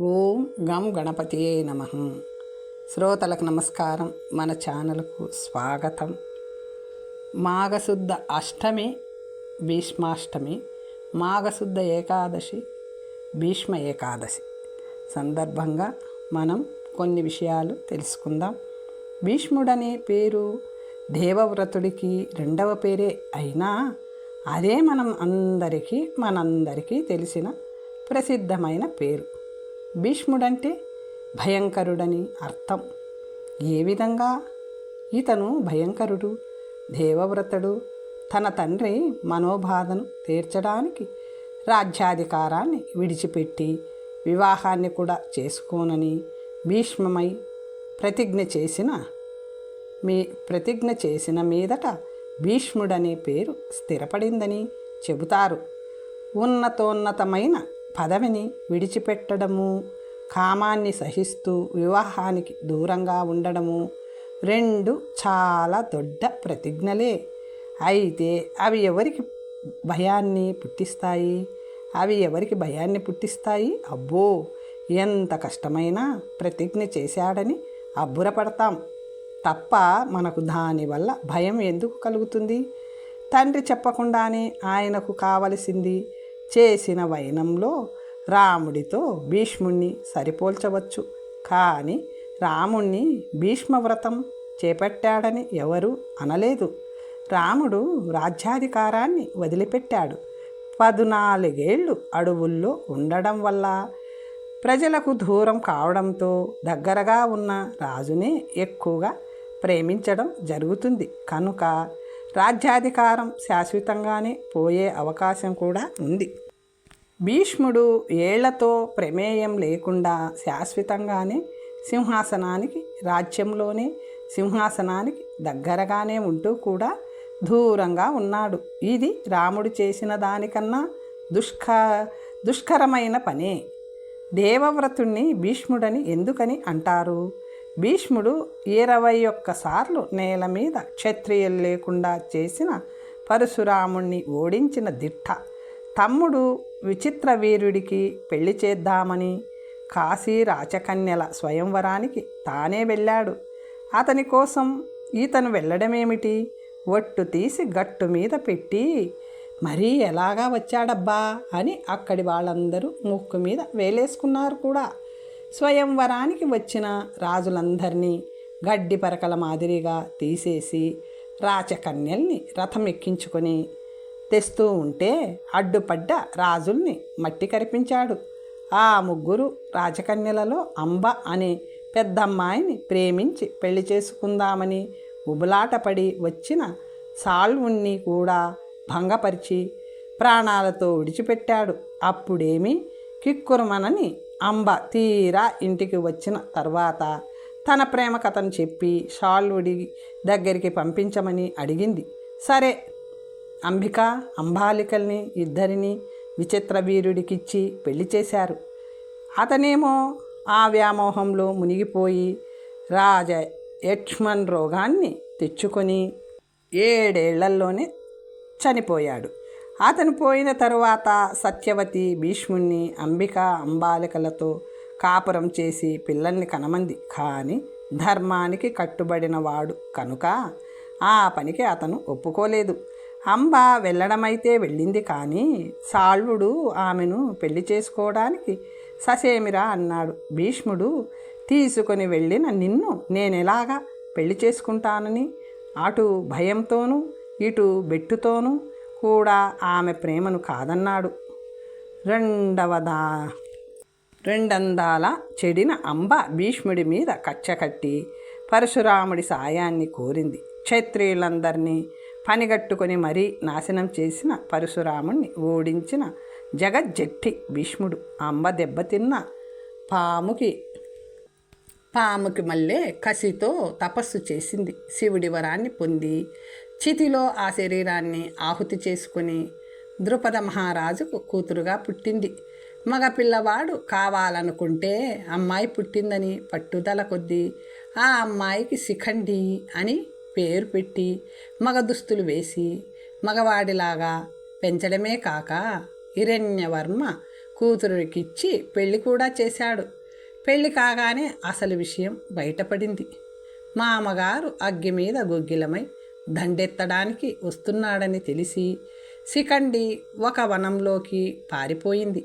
ఓం గం గణపతియే నమ. శ్రోతలకు నమస్కారం. మన ఛానల్కు స్వాగతం. మాఘశుద్ధ అష్టమి భీష్మాష్టమి మాఘశుద్ధ ఏకాదశి భీష్మ ఏకాదశి. సందర్భంగా మనం కొన్ని విషయాలు తెలుసుకుందాం. భీష్ముడనే పేరు దేవవ్రతుడికి రెండవ పేరే అయినా అదే మనం అందరికీ మనందరికీ తెలిసిన ప్రసిద్ధమైన పేరు. భీష్ముడంటే భయంకరుడని అర్థం. ఏ విధంగా? ఇతను భయంకరుడు దేవవ్రతుడు తన తండ్రి మనోబాధను తీర్చడానికి రాజ్యాధికారాన్ని విడిచిపెట్టి వివాహాన్ని కూడా చేసుకోనని భీష్మమై ప్రతిజ్ఞ చేసిన మీ ప్రతిజ్ఞ చేసిన మీదట భీష్ముడనే పేరు స్థిరపడిందని చెబుతారు. ఉన్నతోన్నతమైన పదవిని విడిచిపెట్టడము కామాన్ని సహిస్తూ వివాహానికి దూరంగా ఉండడము రెండు చాలా దొడ్డ ప్రతిజ్ఞలే. అయితే అవి ఎవరికి భయాన్ని పుట్టిస్తాయి? అవి ఎవరికి భయాన్ని పుట్టిస్తాయి? అబ్బో! ఎంత కష్టమైనా ప్రతిజ్ఞ చేశాడని అబ్బురపడతాం. తప్ప మనకు దానివల్ల భయం ఎందుకు కలుగుతుంది? తండ్రి చెప్పకుండానే ఆయనకు కావలసింది చేసిన వైనంలో రాముడితో భీష్ముణ్ణి సరిపోల్చవచ్చు. కానీ రాముణ్ణి భీష్మవ్రతం చేపట్టాడని ఎవరు అనలేదు. రాముడు రాజ్యాధికారాన్ని వదిలిపెట్టాడు. పదునాలుగేళ్ళు అడవుల్లో ఉండడం వల్ల ప్రజలకు దూరం కావడంతో దగ్గరగా ఉన్న రాజునే ఎక్కువగా ప్రేమించడం జరుగుతుంది. కనుక రాజ్యాధికారం శాశ్వతంగానే పోయే అవకాశం కూడా ఉంది. భీష్ముడు ఏళ్ళతో ప్రమేయం లేకుండా శాశ్వతంగానే సింహాసనానికి రాజ్యంలోనే సింహాసనానికి దగ్గరగానే ఉంటూ కూడా దూరంగా ఉన్నాడు. ఇది రాముడు చేసిన దానికన్నా దుష్క దుష్కరమైన పనే. దేవవ్రతుణ్ణి భీష్ముడని ఎందుకని అంటారు? భీష్ముడు ఇరవై ఒక్కసార్లు నేల మీద క్షత్రియులు లేకుండా చేసిన పరశురాముణ్ణి ఓడించిన దిట్ట. తమ్ముడు విచిత్ర వీరుడికి పెళ్ళి చేద్దామని కాశీ రాచకన్యల స్వయంవరానికి తానే వెళ్ళాడు. అతని కోసం ఈతను వెళ్ళడమేమిటి? ఒట్టు తీసి గట్టు మీద పెట్టి మరీ ఎలాగా వచ్చాడబ్బా అని అక్కడి వాళ్ళందరూ ముక్కు మీద వేలేసుకున్నారు కూడా. స్వయంవరానికి వచ్చిన రాజులందరినీ గడ్డి పరకల మాదిరిగా తీసేసి రాచకన్యల్ని రథం ఎక్కించుకొని తెస్తూ ఉంటే అడ్డుపడ్డ రాజుల్ని మట్టి కరిపించాడు ఆ ముగ్గురు రాజకన్యలలో అంబ అనే పెద్దమ్మాయిని ప్రేమించి పెళ్ళి చేసుకుందామని ఉబులాటపడి వచ్చిన సాల్వుణ్ణి కూడా భంగపరిచి ప్రాణాలతో విడిచిపెట్టాడు. అప్పుడేమి కిక్కురుమనని అంబ తీరా ఇంటికి వచ్చిన తర్వాత తన ప్రేమ కథను చెప్పి షాల్వుడి దగ్గరికి పంపించమని అడిగింది. సరే అంబిక అంబాలికల్ని ఇద్దరిని విచిత్ర వీరుడికిచ్చి పెళ్ళి చేశారు. అతనేమో ఆ వ్యామోహంలో మునిగిపోయి రాజ యక్ష్మణ్ రోగాన్ని తెచ్చుకొని ఏడేళ్ళలోనే చనిపోయాడు. అతను పోయిన తరువాత సత్యవతి భీష్ముణ్ణి అంబిక అంబాలికలతో కాపురం చేసి పిల్లల్ని కనమంది. కానీ ధర్మానికి కట్టుబడిన వాడు కనుక ఆ పనికి అతను ఒప్పుకోలేదు. అంబ వెళ్ళడమైతే వెళ్ళింది కానీ సాల్వుడు ఆమెను పెళ్ళి చేసుకోవడానికి ససేమిరా అన్నాడు. భీష్ముడు తీసుకొని వెళ్ళిన నిన్ను నేనెలాగా పెళ్ళి చేసుకుంటానని? అటు భయంతోనూ ఇటు బెట్టుతోనూ కూడా ఆమె ప్రేమను కాదన్నాడు. రెండవదా రెండందాల చెడిన అంబ భీష్ముడి మీద కచ్చకట్టి పరశురాముడి సాయాన్ని కోరింది. క్షత్రియులందరినీ పనిగట్టుకొని మరీ నాశనం చేసిన పరశురాముణ్ణి ఓడించిన జగజ్జట్టి భీష్ముడు అంబ దెబ్బతిన్న పాముకి పాముకి మళ్ళీ కసితో తపస్సు చేసింది. శివుడి వరాన్ని పొంది చితిలో ఆ శరీరాన్ని ఆహుతి చేసుకుని ద్రుపద మహారాజుకు కూతురుగా పుట్టింది. మగ పిల్లవాడు కావాలనుకుంటే అమ్మాయి పుట్టిందని పట్టుదల కొద్దీ ఆ అమ్మాయికి శిఖండి అని పేరు పెట్టి మగ దుస్తులు వేసి మగవాడిలాగా పెంచడమే కాక హిరణ్యవర్మ కూతురుకిచ్చి పెళ్ళి కూడా చేశాడు. పెళ్ళి కాగానే అసలు విషయం బయటపడింది. మామగారు అగ్గి మీద గొగ్గిలమై దండెత్తడానికి వస్తున్నాడని తెలిసి శిఖండి ఒక వనంలోకి పారిపోయింది.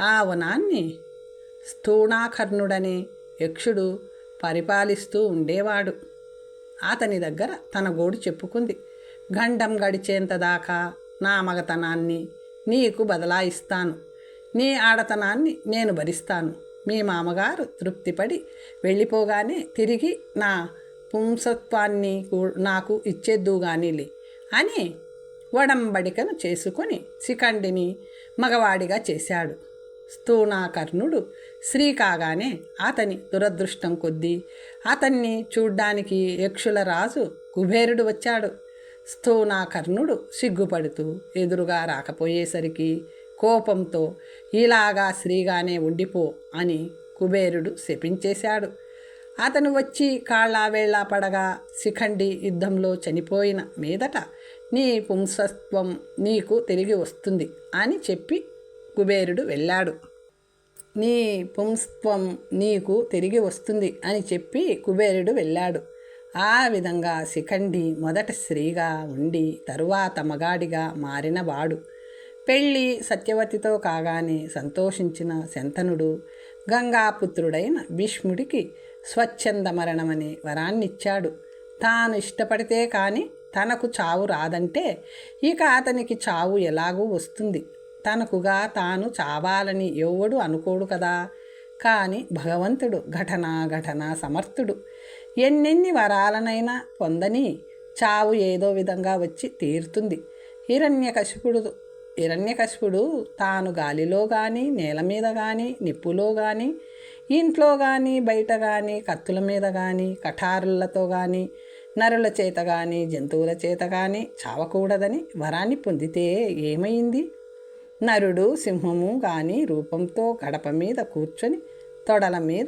ఆ వనాన్ని స్థూణాకర్ణుడనే యక్షుడు పరిపాలిస్తూ ఉండేవాడు. అతని దగ్గర తన గోడు చెప్పుకుంది. గండం గడిచేంత దాకా నా మగతనాన్ని నీకు బదలాయిస్తాను నీ ఆడతనాన్ని నేను భరిస్తాను. మీ మామగారు తృప్తిపడి వెళ్ళిపోగానే తిరిగి నా పుంసత్వాన్ని కూ- నాకు ఇచ్చేద్దుగానిలే అని వడంబడికను చేసుకొని శిఖండిని మగవాడిగా చేశాడు. స్థూణాకర్ణుడు స్త్రీ కాగానే అతని దురదృష్టం కొద్దీ అతన్ని చూడ్డానికి యక్షుల రాజు కుబేరుడు వచ్చాడు. స్థూణాకర్ణుడు సిగ్గుపడుతూ ఎదురుగా రాకపోయేసరికి కోపంతో ఇలాగా స్త్రీగానే ఉండిపో అని కుబేరుడు శపించేశాడు. అతను వచ్చి కాళ్ళావేళ్ళా పడగా శిఖండి యుద్ధంలో చనిపోయిన మీదట నీ పుంసత్వం నీకు తిరిగి వస్తుంది అని చెప్పి కుబేరుడు వెళ్ళాడు. నీ పుంస్త్వం నీకు తిరిగి వస్తుంది అని చెప్పి కుబేరుడు వెళ్ళాడు. ఆ విధంగా శిఖండి మొదట స్త్రీగా ఉండి తరువాత మగాడిగా మారినవాడు. పెళ్ళి సత్యవతితో కాగానే సంతోషించిన శంతనుడు గంగాపుత్రుడైన భీష్ముడికి స్వచ్ఛంద మరణమనే వరాన్నిచ్చాడు. తాను ఇష్టపడితే కానీ తనకు చావు రాదంటే ఇక అతనికి చావు ఎలాగూ వస్తుంది. తనకుగా తాను చావాలని ఎవడు అనుకోడు కదా. కానీ భగవంతుడు ఘటనా ఘటన సమర్థుడు. ఎన్నెన్ని వరాలనైనా పొందని చావు ఏదో విధంగా వచ్చి తీరుతుంది. హిరణ్యకశిపుడు హిరణ్యకశిపుడు తాను గాలిలో కానీ నేల మీద కానీ నిప్పులో కానీ ఇంట్లో కానీ బయట కానీ కత్తుల మీద కానీ కఠారులతో కానీ నరుల చేత కానీ జంతువుల చేత కానీ చావకూడదని వరాన్ని పొందితే ఏమైంది? నరుడు సింహము కానీ రూపంతో గడప మీద కూర్చొని తొడల మీద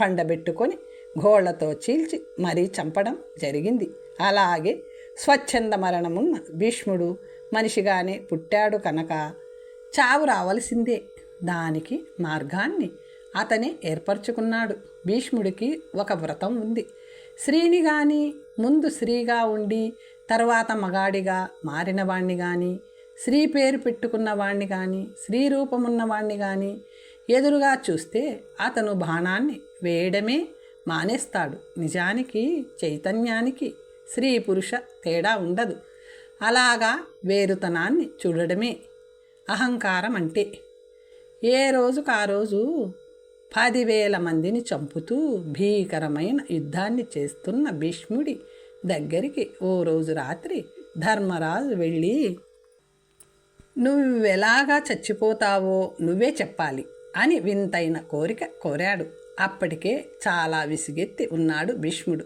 పండబెట్టుకొని గోళ్ళతో చీల్చి మరీ చంపడం జరిగింది. అలాగే స్వచ్ఛంద మరణమున్న భీష్ముడు మనిషిగానే పుట్టాడు కనుక చావు రావలసిందే. దానికి మార్గాన్ని అతనే ఏర్పరచుకున్నాడు. భీష్ముడికి ఒక వ్రతం ఉంది. స్త్రీని గాని ముందు స్త్రీగా ఉండి తర్వాత మగాడిగా మారిన వాణ్ణి కానీ స్త్రీ పేరు పెట్టుకున్న వాణ్ణి కానీ స్త్రీ రూపమున్న వాణ్ణి కానీ ఎదురుగా చూస్తే అతను బాణాన్ని వేయడమే మానేస్తాడు. నిజానికి చైతన్యానికి స్త్రీ పురుష తేడా ఉండదు. అలాగా వేరుతనాన్ని చూడడమే. అహంకారం అంటే ఏ రోజుకు ఆ రోజు పదివేల మందిని చంపుతూ భీకరమైన యుద్ధాన్ని చేస్తున్న భీష్ముడి దగ్గరికి ఓ రోజు రాత్రి ధర్మరాజు వెళ్ళి నువ్వెలాగా చచ్చిపోతావో నువ్వే చెప్పాలి అని వింతైన కోరిక కోరాడు. అప్పటికే చాలా విసిగెత్తి ఉన్నాడు భీష్ముడు.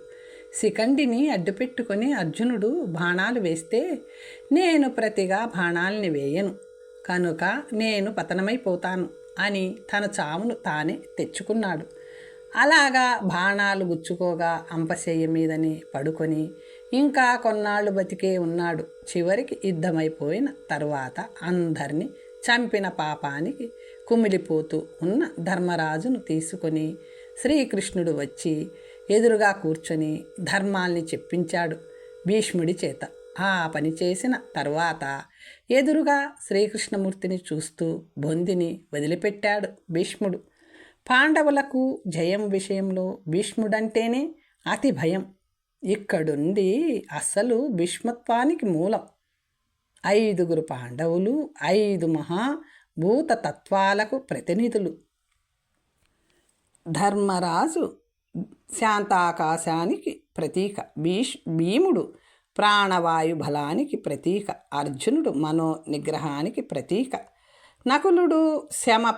శిఖండిని అడ్డుపెట్టుకొని అర్జునుడు బాణాలు వేస్తే నేను ప్రతిగా బాణాల్ని వేయను. కనుక నేను పతనమైపోతాను అని తన చావును తానే తెచ్చుకున్నాడు. అలాగా బాణాలు గుచ్చుకోగా అంపశయ్య మీదని పడుకొని ఇంకా కొన్నాళ్ళు బతికే ఉన్నాడు. చివరికి యుద్ధమైపోయిన తరువాత అందరినీ చంపిన పాపానికి కుమిలిపోతూ ఉన్న ధర్మరాజును తీసుకొని శ్రీకృష్ణుడు వచ్చి ఎదురుగా కూర్చొని ధర్మాల్ని చెప్పించాడు భీష్ముడి చేత. ఆ పని చేసిన తర్వాత ఎదురుగా శ్రీకృష్ణమూర్తిని చూస్తూ బొందిని వదిలిపెట్టాడు భీష్ముడు. పాండవులకు జయం విషయంలో భీష్ముడంటేనే అతి భయం. ఇక్కడుండి అసలు భీష్మత్వానికి మూలం. ఐదుగురు పాండవులు ఐదు మహా తత్వాలకు ప్రతినిధులు. ధర్మరాజు శాంతాకాశానికి ప్రతీక. భీష్ భీముడు ప్రాణవాయు బలానికి ప్రతీక. అర్జునుడు మనో నిగ్రహానికి ప్రతీక. నకులుడు శమ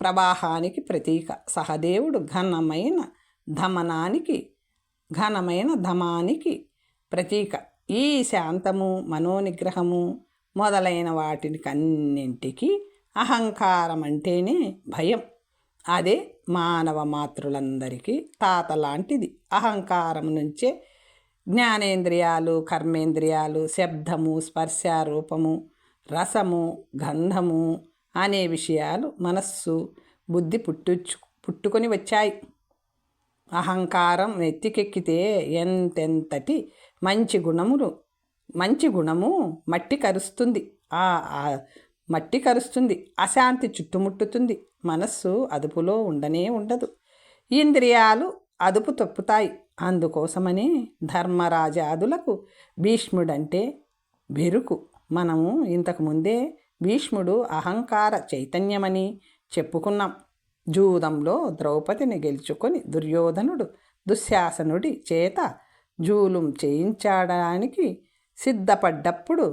ప్రవాహానికి ప్రతీక. సహదేవుడు ఘనమైన ధమనానికి ఘనమైన ధమానికి ప్రతీక. ఈ శాంతము మనోనిగ్రహము మొదలైన వాటిని కన్నింటికి అహంకారం అంటేనే భయం. అదే మానవ మాతృలందరికీ తాత లాంటిది. అహంకారం నుంచే జ్ఞానేంద్రియాలు కర్మేంద్రియాలు శబ్దము స్పర్శ రూపము రసము గంధము అనే విషయాలు మనస్సు బుద్ధి పుట్టుచ్చు పుట్టుకొని వచ్చాయి. అహంకారం ఎత్తికెక్కితే ఎంతెంతటి మంచి గుణములు మంచి గుణము మట్టి కరుస్తుంది. ఆ మట్టి కరుస్తుంది. అశాంతి చుట్టుముట్టుతుంది. మనస్సు అదుపులో ఉండనే ఉండదు. ఇంద్రియాలు అదుపు తప్పుతాయి అందుకోసమని ధర్మరాజాదులకు భీష్ముడంటే బెరుకు. మనము ఇంతకుముందే భీష్ముడు అహంకార చైతన్యమని చెప్పుకున్నాం. జూదంలో ద్రౌపదిని గెలుచుకొని దుర్యోధనుడు దుశ్శాసనుడి చేత జూలుం చేయించడానికి సిద్ధపడ్డప్పుడు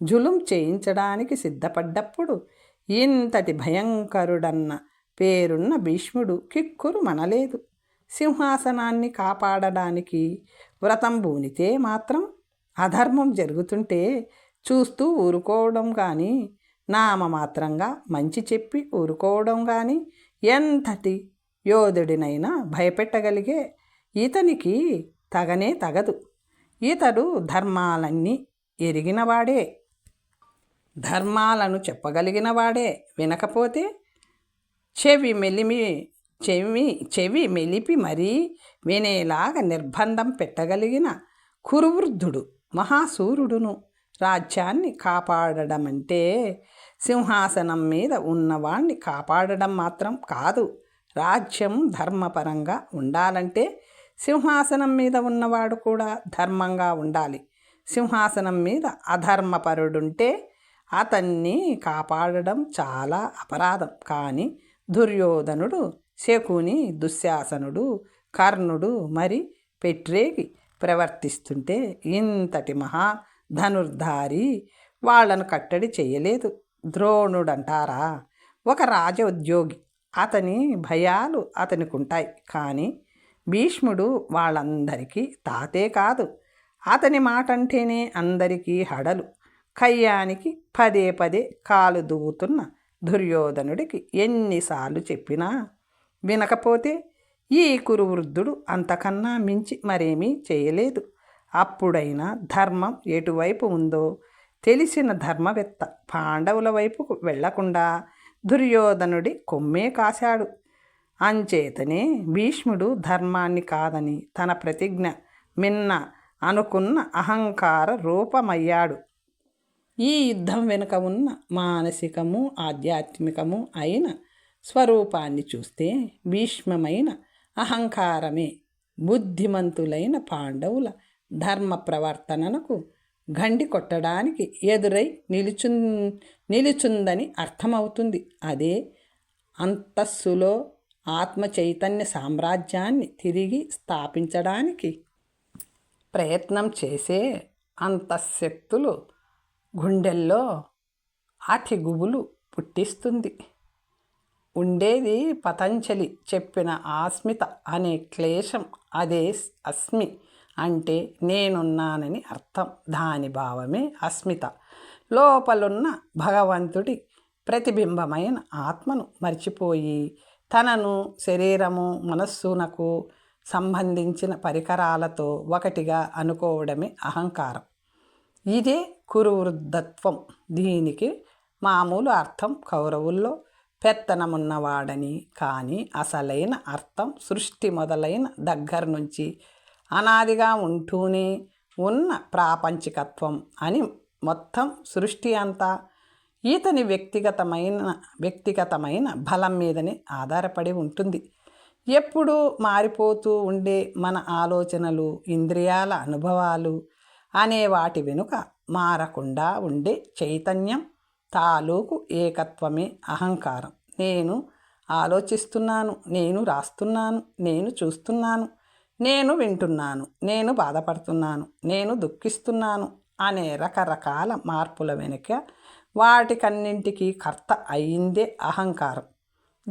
జులుం చేయించడానికి సిద్ధపడ్డప్పుడు ఇంతటి భయంకరుడన్న పేరున్న భీష్ముడు కిక్కురు మనలేదు. సింహాసనాన్ని కాపాడడానికి వ్రతం బూనితే మాత్రం అధర్మం జరుగుతుంటే చూస్తూ ఊరుకోవడం కానీ నామమాత్రంగా మంచి చెప్పి ఊరుకోవడం కానీ ఎంతటి యోధుడినైనా భయపెట్టగలిగే ఇతనికి తగనే తగదు. ఇతడు ధర్మాలన్నీ ఎరిగినవాడే. ధర్మాలను చెప్పగలిగిన వాడే వినకపోతే చెవి మెలిమి చెవి చెవి మెలిపి మరీ వినేలాగా నిర్బంధం పెట్టగలిగిన కురువృద్ధుడు మహాసూరుడును రాజ్యాన్ని కాపాడడమంటే సింహాసనం మీద ఉన్నవాణ్ణి కాపాడడం మాత్రం కాదు. రాజ్యం ధర్మపరంగా ఉండాలంటే సింహాసనం మీద ఉన్నవాడు కూడా ధర్మంగా ఉండాలి. సింహాసనం మీద అధర్మపరుడుంటే అతన్ని కాపాడడం చాలా అపరాధం. కానీ దుర్యోధనుడు శకుని దుశ్శాసనుడు కర్ణుడు మరి పెట్రేకి ప్రవర్తిస్తుంటే ఇంతటి మహా ధనుర్ధారి వాళ్ళను కట్టడి చేయలేదు. ద్రోణుడంటారా? ఒక రాజ ఉద్యోగి అతని భయాలు అతనికి ఉంటాయి కానీ భీష్ముడు వాళ్ళందరికీ తాతే కాదు. అతని మాట అంటేనే అందరికీ హడలు. కయ్యానికి పదే పదే కాలు దువ్వుతున్న దుర్యోధనుడికి ఎన్నిసార్లు చెప్పినా వినకపోతే ఈ కురువృద్ధుడు అంతకన్నా మించి మరేమీ చేయలేదు. అప్పుడైనా ధర్మం ఎటువైపు ఉందో తెలిసిన ధర్మవేత్త పాండవుల వైపుకు వెళ్ళకుండా దుర్యోధనుడి కొమ్మే కాశాడు. అంచేతనే భీష్ముడు ధర్మాన్ని కాదని తన ప్రతిజ్ఞ మిన్న అనుకున్న అహంకార రూపమయ్యాడు. ఈ యుద్ధం వెనుక ఉన్న మానసికము ఆధ్యాత్మికము అయిన స్వరూపాన్ని చూస్తే భీష్మమైన అహంకారమే బుద్ధిమంతులైన పాండవుల ధర్మ ప్రవర్తనకు గండి కొట్టడానికి ఎదురై నిలుచు నిలుచుందని అర్థమవుతుంది. అదే అంతస్సులో ఆత్మ చైతన్య సామ్రాజ్యాన్ని తిరిగి స్థాపించడానికి ప్రయత్నం చేసే అంతఃశక్తులు గుండెల్లో ఆఠిగుబులు పుట్టిస్తుంది. ఉండేది పతంజలి చెప్పిన ఆస్మిత అనే క్లేశం అదే అస్మి అంటే నేనున్నానని అర్థం. దాని భావమే అస్మిత. లోపలున్న భగవంతుడి ప్రతిబింబమైన ఆత్మను మర్చిపోయి తనను శరీరము మనస్సునకు సంబంధించిన పరికరాలతో ఒకటిగా అనుకోవడమే అహంకారం. ఇదే కురువృద్ధత్వం దీనికి మామూలు అర్థం కౌరవుల్లో పెత్తనమున్నవాడని కానీ అసలైన అర్థం సృష్టి మొదలైన దగ్గర నుంచి అనాదిగా ఉంటూనే ఉన్న ప్రాపంచికత్వం అని మొత్తం సృష్టి అంతా ఈతని వ్యక్తిగతమైన వ్యక్తిగతమైన బలం మీదనే ఆధారపడి ఉంటుంది. ఎప్పుడూ మారిపోతూ ఉండే మన ఆలోచనలు ఇంద్రియాల అనుభవాలు అనే వాటి వెనుక మారకుండా ఉండే చైతన్యం తాలూకు ఏకత్వమే అహంకారం. నేను ఆలోచిస్తున్నాను నేను రాస్తున్నాను నేను చూస్తున్నాను నేను వింటున్నాను నేను బాధపడుతున్నాను నేను దుఃఖిస్తున్నాను అనే రకరకాల మార్పుల వెనుక వాటికన్నింటికీ కర్త అయిందే అహంకారం.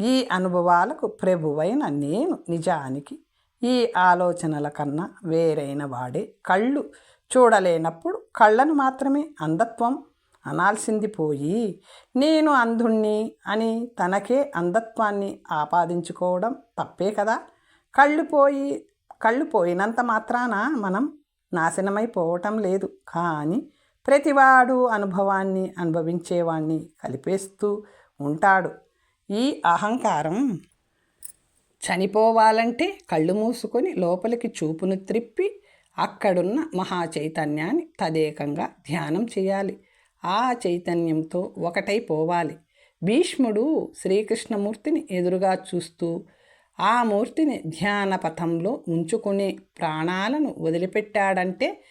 ఈ అనుభవాలకు ప్రభువైన నేను నిజానికి ఈ ఆలోచనల కన్నా వేరైన వాడే. కళ్ళు చూడలేనప్పుడు కళ్ళను మాత్రమే అంధత్వం అనాల్సింది పోయి నేను అంధుణ్ణి అని తనకే అంధత్వాన్ని ఆపాదించుకోవడం తప్పే కదా? కళ్ళు పోయి కళ్ళు పోయినంత మాత్రాన మనం నాశనమైపోవటం లేదు. కానీ ప్రతివాడు అనుభవాన్ని అనుభవించేవాణ్ణి కలిపేస్తూ ఉంటాడు. ఈ అహంకారం చనిపోవాలంటే కళ్ళు మూసుకొని లోపలికి చూపును త్రిప్పి అక్కడున్న మహా చైతన్యాన్ని తదేకంగా ధ్యానం చేయాలి. ఆ చైతన్యంతో ఒకటైపోవాలి భీష్ముడు శ్రీకృష్ణమూర్తిని ఎదురుగా చూస్తూ ఆ మూర్తిని ధ్యాన పథంలో ఉంచుకునే ప్రాణాలను వదిలిపెట్టాడంటే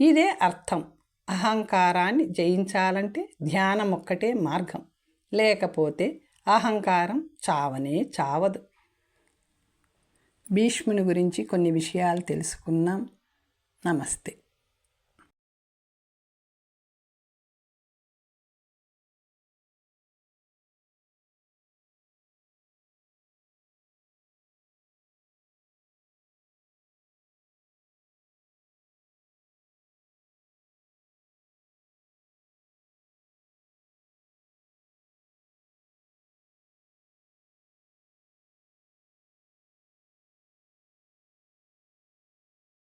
ఇదే అర్థం. అహంకారాన్ని జయించాలంటే ధ్యానం ఒక్కటే మార్గం. లేకపోతే అహంకారం చావనే చావదు. భీష్ముని గురించి కొన్ని విషయాలు తెలుసుకున్నాం ナマステ。